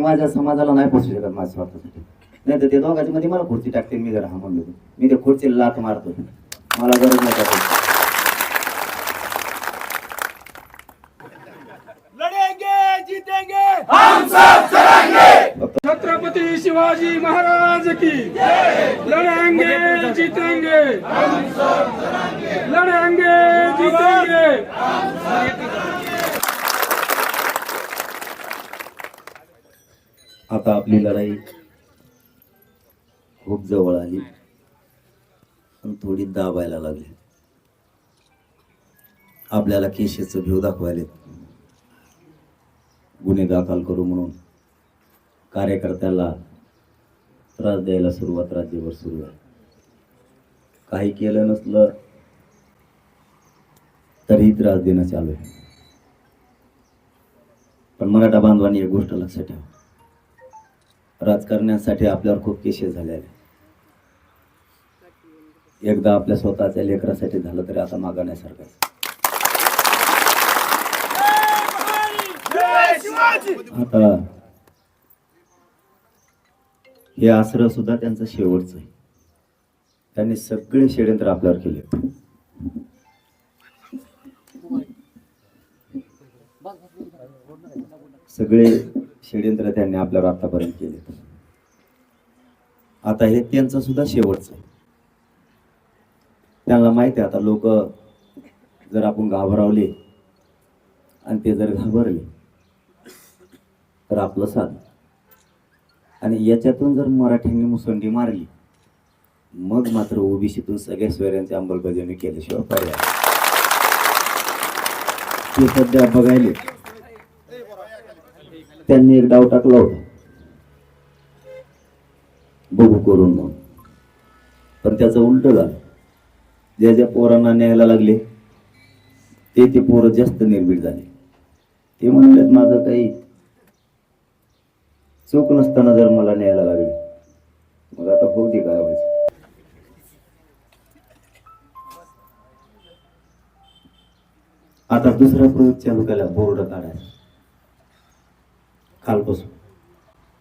मी माझ्या समाजाला नाही पोचू शकत माझ्या स्वार्थासाठी. नाही तर ते दोघांच्या मध्ये मला खुर्ची टाकते मी जर हा म्हणलो तर. मी ते खुर्चीला लात मारतो. मला गरज नाही छत्रपति शिवाजी महाराज की. लड़ेंगे जीतेंगे. लड़ेंगे जीतेंगे आता आपली लढाई खूप जवळ आली. पण थोडी दाबायला लागली. आपल्याला केशेचं भीव दाखवायले गुन्हे दाखल करू म्हणून कार्यकर्त्याला त्रास द्यायला सुरुवात राज्यभर सुरू आहे. काही केलं नसलं तरीही त्रास देणं चालू आहे. पण मराठा बांधवांनी एक गोष्ट लक्षात ठेवा. राजकारण्यासाठी आपल्यावर खूप केसेस झाले आहेत. एकदा आपल्या स्वतःच्या लेकरासाठी झालं तरी आता मागण्यासारखं आता हे आसरं सुद्धा त्यांचं शेवटचं आहे. त्यांनी सगळे षडयंत्र आपल्यावर केले. सगळे षडयंत्र त्यांनी आपल्यावर आतापर्यंत केले. आता हे त्यांचं सुद्धा शेवटचं आहे. त्यांना माहिती आहे आता लोक जर आपण घाबरावले आणि ते जर घाबरले तर आपलं साध. आणि याच्यातून जर मराठ्यांनी मुसंडी मारली मग मात्र ओबीसीतून सगळ्या स्वैर्यांची अंमलबजावणी केल्याशिवाय पर्याय ते सध्या बघायले त्यांनी एक डाव टाकला होता. बघू करून म्हणून पण त्याचं उलट झालं. ज्या ज्या पोरांना न्यायला लागले ते ते पोरं जास्त निर्भीड झाले. ते म्हणलेत माझं काही चूक नसताना जर मला न्यायला लागले मग आता होऊ दे काय व्हायचं. आता दुसरा प्रयोग चालू केला बोर्ड काढायचा. कालपासून.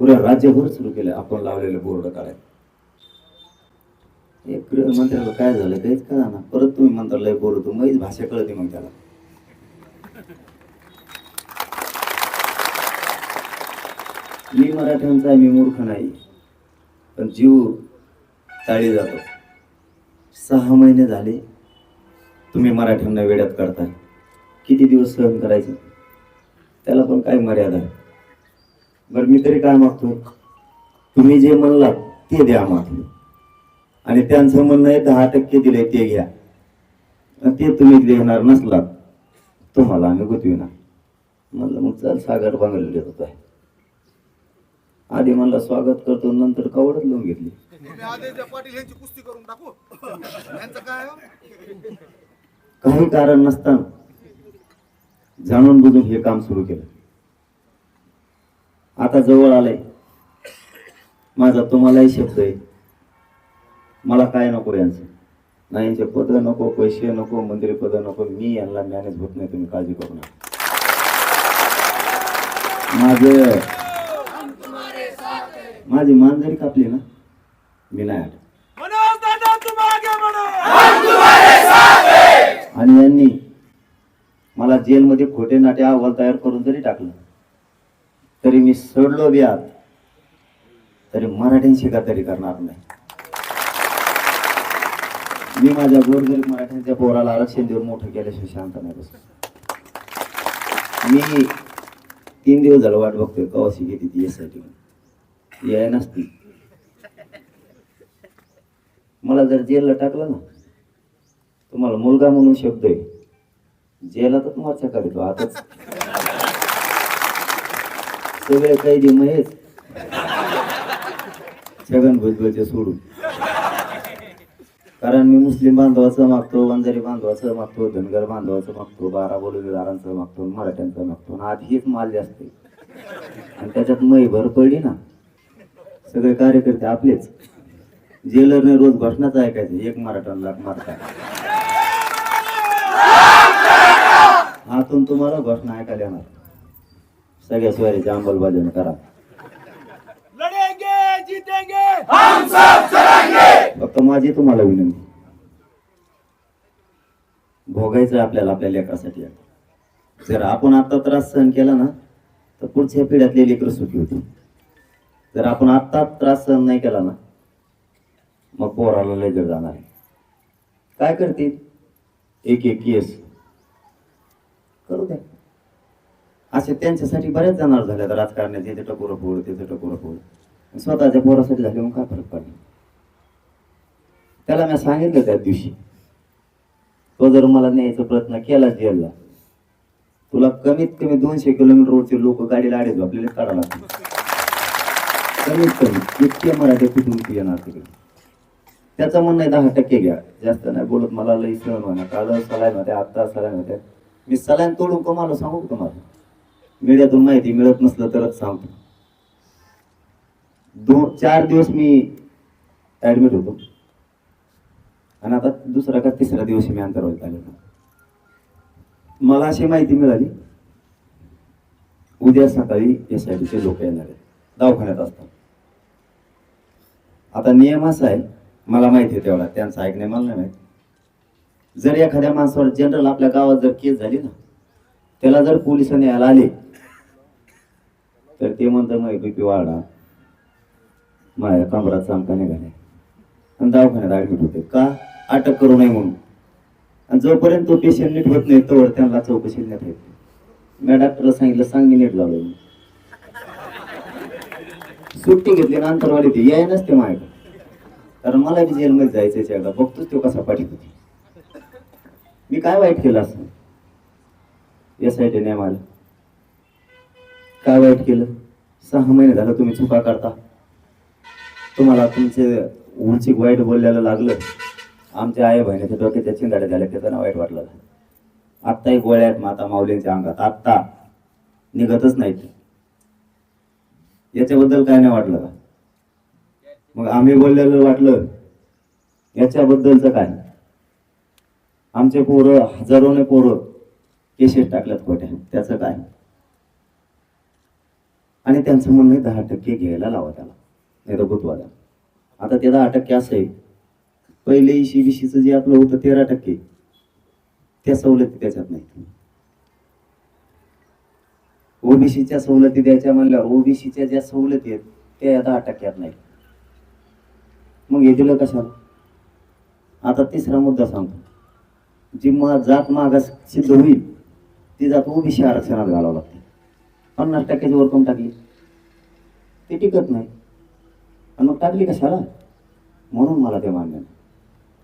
पुऱ्या राज्यभर सुरू केलं आपण लावलेले बोर्ड काढायचं एक मंत्र्याला काय झालं काहीच कळा ना परत तुम्ही मंत्रालय बोलतो मग भाषा कळते मग त्याला. मी मराठ्यांचा आहे, मी मूर्ख नाही. पण जीव ताळी जातो. सहा महिने झाले तुम्ही मराठ्यांना वेड्यात करताय किती दिवस सहन करायचं? त्याला पण काय मर्यादा आहे? बरं मी तरी काय मागतो तुम्ही जे म्हणलात ते द्या मागतो आणि त्यांचं म्हणणं आहे दहा टक्के दिले ते घ्या. ते तुम्ही देणार नसलात तुम्हाला आम्ही गुतविणार म्हणलं मग चल सागर बांगला देत होता. आधी म्हणला स्वागत करतो नंतर कवडच लावून घेतली? हो? काही कारण नसताना जाणून बुजून हे काम सुरू केलं. आता जवळ आलंय. माझा तुम्हालाही शब्द आहे. मला काय नको यांचं? नाही यांचे पद नको पैसे नको मंत्री पद नको. मी यांना मॅनेज होत नाही तुम्ही काळजी करू नका. माझ माझी मान जरी कापली ना मी नाही आठ आणि यांनी मला जेलमध्ये खोटे नाटे अहवाल तयार करून जरी टाकलं तरी मी सोडलो बी आत. तरी मराठ्यांशी का तरी करणार नाही. मी माझ्या गोरगरीब मराठ्यांच्या पोराला आरक्षण देऊन मोठं केल्याशिवाय शांत नाही बस मी तीन दिवस झालं वाट बघतोय कवाशी घेते ती एस आय टी याय नसती मला जर जेलला टाकलं ना तुम्हाला मुलगा म्हणून शब्द आहे. जेलातच मोर्चा करतो आताच. सगळे कैदी महेश. छगन भुजबळचे सोडून. कारण मी मुस्लिम बांधवाचं मागतो वंजारी बांधवाचं मागतो धनगर बांधवाचं मागतो बारा बोलवीदारांचं मागतो मराठ्यांचं मागतो. आणि आज हीच माल जास्त आणि त्याच्यात मै भर पडली ना. सगळे कार्यकर्ते आपलेच. जेलरने रोज घोषणाच ऐकायचे एक मराठ्याला लाख मारता हातून तुम्हाला घोषणा ऐकायला येणार. सगळ्या स्वारीची अंमलबजावणी करा. जीतेंगे. फक्त माझी तुम्हाला विनंती. भोगायचं आपल्याला आपल्या लेकरासाठी. जर आपण आता त्रास सहन केला ना तर पुढच्या पिढ्यातले लेकर सुखी होती जर आपण आत्ता त्रास सहन नाही केला ना मग पोराला लय जड जाणार आहे. काय करतील? एक एक केस. करू द्या. असे त्यांच्यासाठी बऱ्याच जाणार झाले राजकारण्यात येते टकोरं फोड त्याचं टकोरं फोड. स्वतःच्या पोरासाठी झाले मग काय फरक पडला त्याला मी सांगितलं त्या दिवशी तो जर मला न्यायचा प्रयत्न केला जेलला तुला कमीत कमी दोनशे किलोमीटरवरचे लोक गाडीला आडे आपल्याला काढा लागतील. कमीत कमी. इतके मराठी कुठून येणार तिकडे. त्याचं म्हणणं आहे दहा टक्के घ्या. जास्त नाही बोलत मला लई सहन होणार काल सलाईन होत्या आत्ता सलाईन होत्या. मी सलाईन तोडून तुम्हाला सांगू तुम्हाला? मीडियातून माहिती मिळत नसलं तरच सांगतो. दोन चार दिवस मी ॲडमिट होतो. आणि आता दुसरा का तिसरा दिवस मी अंतर्वाहित आलेलो. मला अशी माहिती मिळाली. उद्या सकाळी एस आय टीचे लोक येणार आहेत. दवाखान्यात असतात. आता नियम असा आहे मला माहिती आहे तेवढा. त्यांचं ऐकणे मला नाही माहिती. जर एखाद्या माणसावर जनरल आपल्या गावात जर केस झाली ना त्याला जर पोलिसांनी यायला आले तर ते म्हणतात मग बीपी वाढा माझ्या कमरात चमका निघाले आणि दवाखान्यात ऍडमिट होते. का? अटक करू नये म्हणून. आणि जोपर्यंत तो पेशंट नीट होत नाही तोवर त्यांना चौकशी नेत येते मी डॉक्टरला सांगितलं सांग मी नीट लावलं सुट्टी घेतली ना अंतरवाडी ते याय नसते माझ्याकडे. कारण मला बी जेलमध्ये जायचं एकदा बघतोच तो कसा पाठीत होती. मी काय वाईट केलं असं एस आय टीने मला काय वाईट केलं? सहा महिने झालं तुम्ही चुका करता. तुम्हाला तुमचे उंची वाईट बोलल्याला लागलं. आमच्या आई बहिणीच्या डोक्याच्या चिंगाड्या झाल्या त्याचं वाईट वाटलं. आत्ताही गोळ्या आहेत माता माऊलींच्या अंगात. आत्ता. निघतच नाहीत. याच्याबद्दल काय नाही वाटलं का? मग आम्ही बोललेलं वाटलं. याच्याबद्दलचं काय? आमचे पोरं हजारोने पोरं केसेस टाकल्यात खोट्या त्याचं काय? आणि त्यांचं म्हणणं दहा टक्के घ्यायला लावा त्याला. नाही आता ते दहा टक्के असं आहे. पहिले बी सीचं जे आपलं होतं तेरा टक्के. त्या सवलती त्याच्यात नाही ओबीसीच्या सवलती द्यायच्या म्हणल्यावर ओबीसीच्या ज्या सवलती आहेत त्या या दहा टक्क्यात नाही मग हे दिलं कशाला? आता तिसरा मुद्दा सांगतो. जी मा जात मागास सिद्ध होईल ती जात ओबीसी आरक्षणात घालावं लागते. पन्नास टक्क्याची वरकम टाकली. ते टिकत नाही. आणि मग टाकली कशाला? म्हणून मला ते मान्य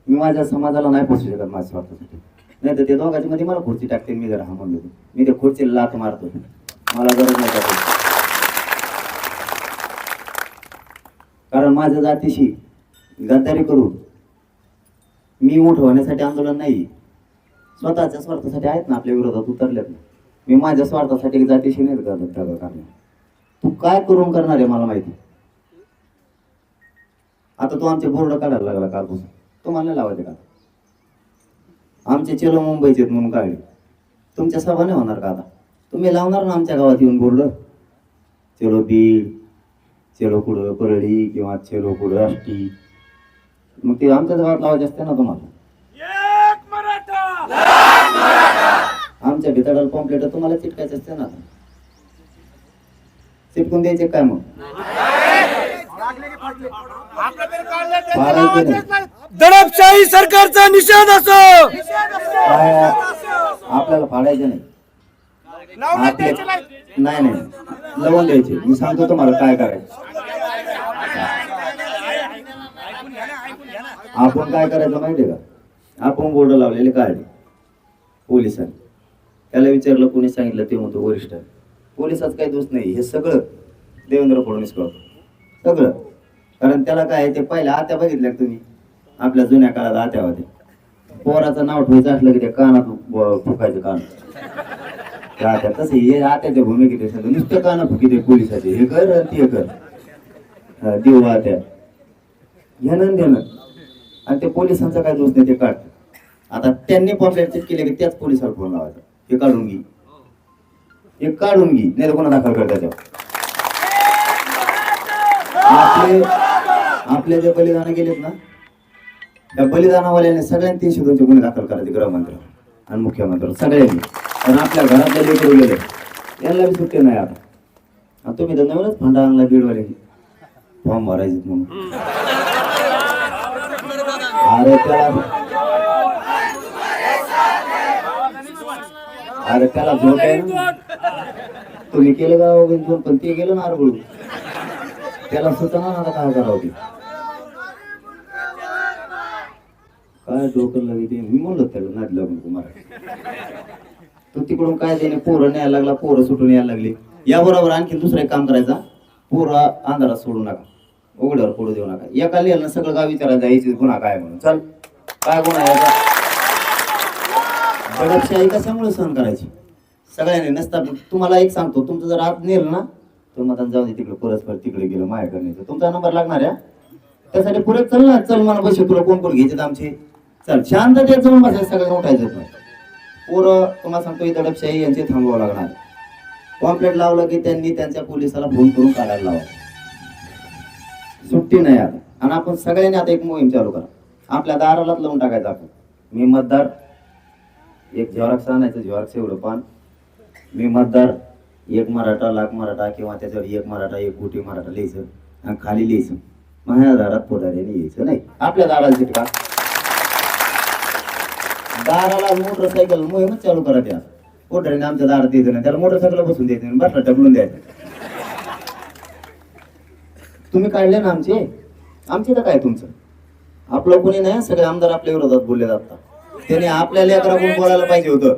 मी माझ्या समाजाला नाही पोचू शकत माझ्या स्वार्थासाठी. नाही तर ते दोघांच्या मध्ये मला खुर्ची टाकते मी जर हा म्हणलो मी ते खुर्चीला लात मारतो मला गरज नाही टाकत कारण माझ्या जातीशी गद्दारी करून मी मोठ होण्यासाठी आंदोलन नाही. स्वतःच्या स्वार्थासाठी आहेत ना आपल्या विरोधात उतरलेत ना. मी माझ्या स्वार्थासाठी जातीशी नाही करत दगा करणार तू काय करून करणार आहे मला माहिती? आता तू आमचे बोर्ड काढायला लागला कालपासून. तुम्हाला नाही लावायचे का आमचे चेलो मुंबईचे आहेत म्हणून काढले. तुमच्या सभा नाही होणार का आता? तुम्ही लावणार ना आमच्या गावात येऊन बोर्ड? चेलो बीड चेलो कुडं परळी किंवा चेलो कुडं आष्टी. मग ते आमच्याच गावात लावायचे असते ना तुम्हाला एक मराठा आमच्या भिताडाला पॉम्पलेट तुम्हाला चिटकायचे असते ना चिटकून द्यायचे काय मग. दडपशाही सरकारचा निषेध असो. आपल्याला फाडायचे नाही. नाही. नाही नाही. लवून द्यायचे. मी सांगतो तुम्हाला काय करायचं. आपण काय करायचं माहितीये का? आपण बोर्ड लावलेले काढले. पोलिसांनी. त्याला विचारलं कोणी सांगितलं ते म्हणतो वरिष्ठ. पोलिसात काही दोष नाही हे सगळं देवेंद्र फडणवीस करतो. सगळं. कारण त्याला काय आहे ते पहिल्या आत्या बघितल्या का तुम्ही? आपल्या जुन्या काळात आत्या होत्या. पोराचं नाव ठेवायचं असलं की ते कानात फुकायचं कान. त्या आत्या तसे हे आत्याच्या भूमिकेत नुसतं काना फुकी पोलिसाचे. हे कर आणि ते कर. देऊ आत्या. घेणं देणं आणि ते पोलिसांचा काय दोष नाही ते काढ आता त्यांनी पॉम्पलेट चेक केले की त्याच पोलिसाला फोन लावायचा. हे काढून घे. हे काढून घे. नाही कोणा दाखल कर त्याच्यावर. आपले आपले जे बलिदान गेलेत ना त्या बलिदानावाल्याने सगळ्यांनी तीनशे दोनशे गुन्हे दाखल करायचे गृहमंत्री आणि मुख्यमंत्री सगळ्यांनी. कारण आपल्या घरातले लेकरू गेले यांना बी सुट्टी नाही आता. आणि तुम्ही तर नवीनच फंडा आणला बीडवाले. फॉर्म भरायचे म्हणून. अरे त्याला अरे त्याला झोप आहे ना. तुम्ही केलं का हो वगैरे पण ते गेलं ना अरबळू त्याला सुचना ना आता काय करावं ते. काय डोकं लागे ते? मी म्हणलो त्याला नाद लागून कुमार तो तिकडून काय त्याने पोरं न्यायला लागला पोरं सुटून यायला लागली. याबरोबर आणखी दुसरं एक काम करायचा पोरं अंधारात सोडू नका. उघड्यावर पडू देऊ नका. एका लिहिलं सगळं गाव विचारायचं जायचं गुन्हा काय म्हणून. चल. काय गुन्हा याचा? दडपशाही कशामुळे सहन करायची? सगळ्यांनी नसता तुम्हाला एक सांगतो तुमचं जर आत नेलं ना तर मग जाऊ दे तिकडे परस्पर तिकडे गेलं माझ्याकडे नाही तुमचा नंबर लागणार आहे त्यासाठी पुढे चल ना चल मला बसे तुला कोण कोण घ्यायचे आमचे? चल शांत ते चलून बसायचं सगळ्यांना उठायचं पण. पोरं तुम्हाला सांगतो ही दडपशाही यांची थांबवावं लागणार. कॉम्प्लेट लावलं की त्यांनी त्यांच्या पोलिसाला फोन करून काढायला लावा. सुट्टी नाही आता. आणि आपण सगळ्यांनी आता एक मोहीम चालू करा. आपल्या दारालाच लावून टाकायचं आपण. मी मतदार एक झेरॉक्स आणायचं झेरॉक्स एवढं पान. मी मतदार एक मराठा लाख मराठा किंवा त्याच्यावर एक मराठा एक कोटी मराठा लिहायचं आणि खाली लिहायचं. माझ्या दारात पोटाऱ्याने यायचं नाही. आपल्या दाराला चिटका दाराला मोटरसायकल मोहीमच चालू करा त्या. पोटाऱ्याने आमच्या दारात यायचं नाही त्याला मोटरसायकल बसून द्यायचं नाही बसला टपलून द्यायचं. तुम्ही काढले ना आमचे? आमचे तर काय तुमचं? आपलं कोणी नाही सगळे आमदार आपल्या विरोधात बोलले जातात. त्याने आपल्या लेकराकडून बोलायला पाहिजे होतं.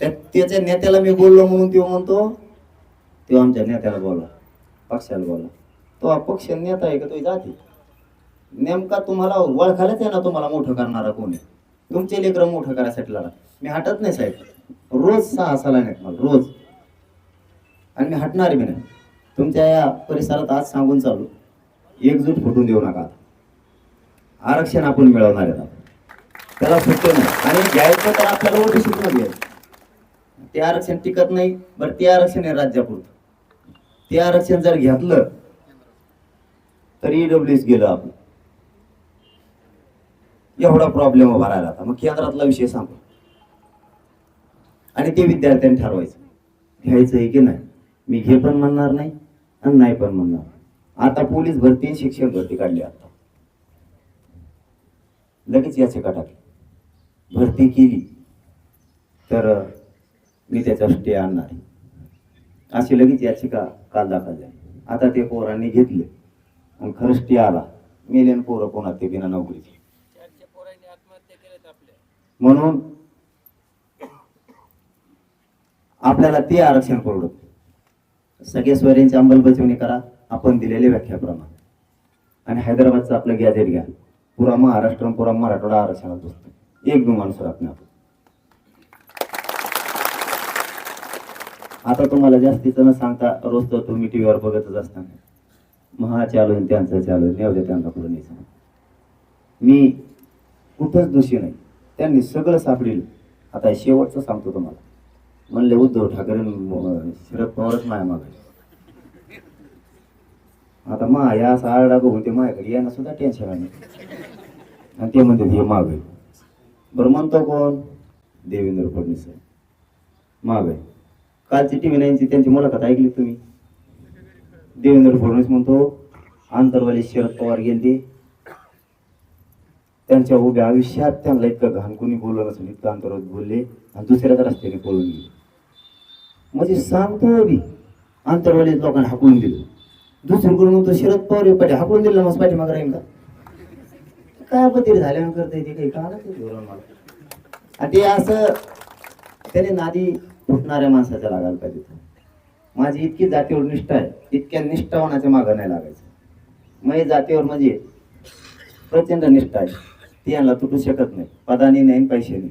त्या- त्याच्या नेत्याला मी बोललो म्हणून तो म्हणतो तो आमच्या नेत्याला बोला पक्षाला बोला. तो हा पक्ष नेता आहे का? तो जाती. नेमका तुम्हाला ओळखायलाच आहे ना तुम्हाला मोठं करणारा कोण आहे. तुमचे लेकरं मोठं करायसाठी लढा. मी हटत नाही साहेब. रोज सहा साला नाही मला रोज. आणि मी हटणार बी नाही. तुमच्या या परिसरात आज सांगून चालू. एकजूट फुटून देऊ नका आरक्षण आपण मिळवणार आहे त्याला सुट्टे नाही. आणि घ्यायचं तर आपल्याला ओटी सुटणं घ्यायचं ते आरक्षण टिकत नाही. बरं ते आरक्षण आहे राज्यापुरतं. ते आरक्षण जर घेतलं तर ईडब्ल्यूएस गेलं आपलं एवढा प्रॉब्लेम उभा राहिला आता. मग केंद्रातला विषय सांगतो आणि ते विद्यार्थ्यांनी ठरवायचं. घ्यायचं आहे की नाही? मी घे पण म्हणणार नाही आणि नाही पण म्हणणार. आता पोलीस भरती शिक्षक भरती काढली आता. लगेच याचिका टाकली भरती केली तर मी त्याचा स्टे आणणार आहे. अशी लगेच याचिका काल दाखल झाली. आता ते पोरांनी घेतले. आणि खरं स्टे आला. मेलेन पोरं कोणा ते बिना नोकरीचे म्हणून आपल्याला ते आरक्षण परवडत सगळ्या स्वरांची अंमलबजावणी करा. आपण दिलेल्या व्याख्याप्रमाणे. आणि हैदराबादचं आपलं गॅजेट घ्या. पुरा महाराष्ट्र पुरा मराठवाडा आरक्षणात बसतो एक दोन माणूस आपण. आता तुम्हाला जास्तीचं न सांगता रोज तर तुम्ही टी व्हीवर बघतच असताना. महा चालू त्यांचं चालू आहे, त्यांचा द्या त्यांना पुढे मी कुठंच दोषी नाही. त्यांनी सगळं सापडेल. आता शेवटचं सांगतो तुम्हाला. म्हणले उद्धव ठाकरे शरद पवारच माया मागे आता मा या असा आरडा बघून ते माझ्याकडे यांना सुद्धा टेन्शन आहे. आणि ते म्हणते हे मागे बरं म्हणतो कोण? देवेंद्र फडणवीस आहे. माग आहे. कालची टी व्ही नाईनची त्यांची मुलाखत ऐकली तुम्ही? देवेंद्र फडणवीस म्हणतो आंतरवाली शरद पवार गेले त्यांच्या उभ्या आयुष्यात त्यांना इतकं घाण कोणी बोललं नसून इतकं अंतरात बोलले. आणि दुसऱ्याच रस्त्याने बोलून गेले. म्हणजे सांगतो बी आंतरवाली लोकांना हाकून दिलं. दुसरीकडून म्हणतो शरद पवार पाठी हाकून दिलं मग पाठी मागे राहील का? काय पतीर झाल्यानं करता येते काही कळालं धोरण मला आणि ते असं त्याने नादी फुटणाऱ्या माणसाच्या लागायला पाहिजे माझी इतकी जातीवर निष्ठा आहे इतक्या निष्ठा होण्याच्या मागं नाही लागायचं. मग जातीवर म्हणजे प्रचंड निष्ठा आहे. ती यांना तुटू शकत नाही. पदानी नाही पैसे नाही.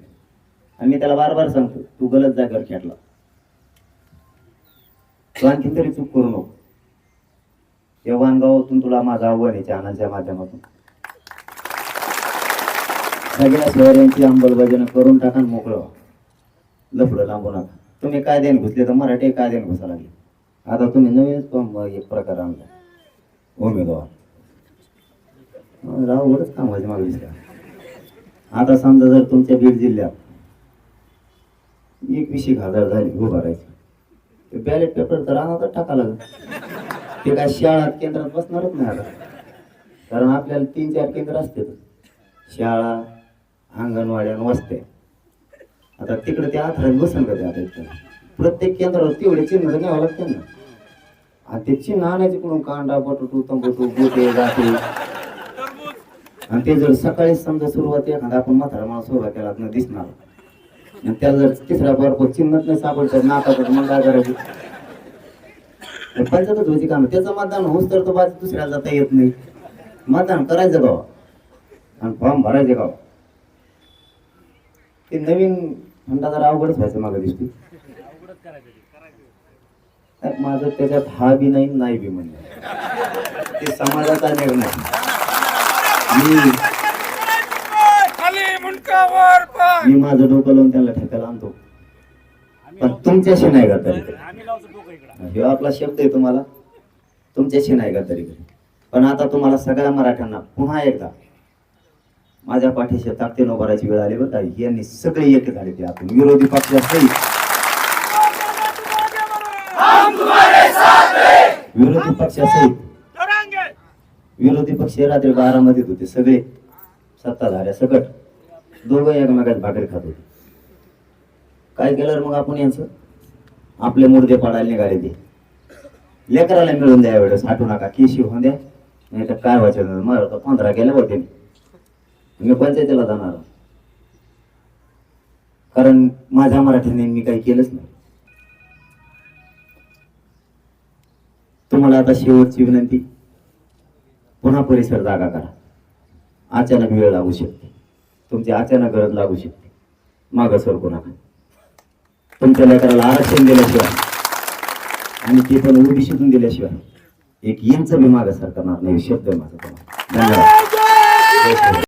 आणि मी त्याला बार बार सांगतो तू गलत जागेवर खेळला. तू आणखीन तरी चूक करू नको. या वानगावातून तुला माझं आव्हान आहे चॅनलच्या माध्यमातून. सगळ्या शहरांची अंमलबजावणी करून टाका मोकळं लफडं लांबू नका तुम्ही कायद्याने घुसले तर मराठी कायद्याने घुसा लागले. आता तुम्ही नवीन एक प्रकार आणला. उमेदवार. अवघडच काम व्हायचं मागलीस का आता समजा जर तुमच्या बीड जिल्ह्यात एक विशेष हजार झाली उभा राहायची. बॅलेट पेपर तर राहणार टाका लागल. ते काय शाळा केंद्रात बसणारच नाही आता. कारण आपल्याला तीन चार केंद्र असते शाळा अंगणवाड्या वाचते आता तिकडे ते आधारात बसन का आता प्रत्येक केंद्रावर तेवढे चिन्ह तर घ्यावं लागते ना. आणि ते चिन्ह आणायचे कुठून? कांडा बटाटू तंबटू गोटे गाठी. आणि ते जर सकाळी समजा सुरुवात एखादा आपण म्हातारा माणूस सुरुवात केला तर दिसणार. आणि त्याला जर तिसऱ्या बरोबर चिन्हच नाही सापडतात नाकाचं मग काय करायचं पंचायतच होती काम. त्याचं मतदान होऊच तर तो बाजू दुसऱ्याला जाता येत नाही. मतदान करायचं गाव आणि फॉर्म भरायचे गाव ते नवीन फंडा जरा अवघडच व्हायचं मागं दिसते त्यात माझं त्याच्यात हा बी नाही नाही बी म्हणजे. ते समाजाचा निर्णय. मी मी माझं डोकं लावून त्यांना ठेकायला आणतो. पण तुमच्याशी नाही का तरी? हे आपला शब्द आहे तुम्हाला. तुमच्याशी नाही का तरी? पण आता तुम्हाला सगळ्या मराठ्यांना पुन्हा एकदा माझ्या पाठीशी ताकदीनं उभं राहायची वेळ आली बरं का? यांनी सगळे एक झाले ते आपण. विरोधी पक्षासहित विरोधी पक्षासहित विरोधी पक्ष रात्री बारा मध्ये होते सगळे. सत्ताधाऱ्या सकट. दोघं एकमेकात भाकरी खात होते. काय केलं मग आपण यांचं? आपले मुर्दे पाडायला निघाले ते. लेकराला मिळून द्या वेळेस हटू नका. केशी होऊन द्या. नाही तर काय व्हायचं? मग तर पंधरा गेले होते मी मी पंचायतीला जाणार. कारण माझ्या मराठीने मी काही केलंच नाही. तुम्हाला आता शेवटची विनंती पुन्हा परिसर जागा करा. अचानक वेळ लागू शकते. तुमची अचानक गरज लागू शकते. मागं सरकू नका. तुमच्या लेकराला आरक्षण दिल्याशिवाय आणि ते पण ओबीसीतून दिल्याशिवाय एक इंच बी मागं सरकणार नाही शब्द आहे माझा. तुम्हाला धन्यवाद.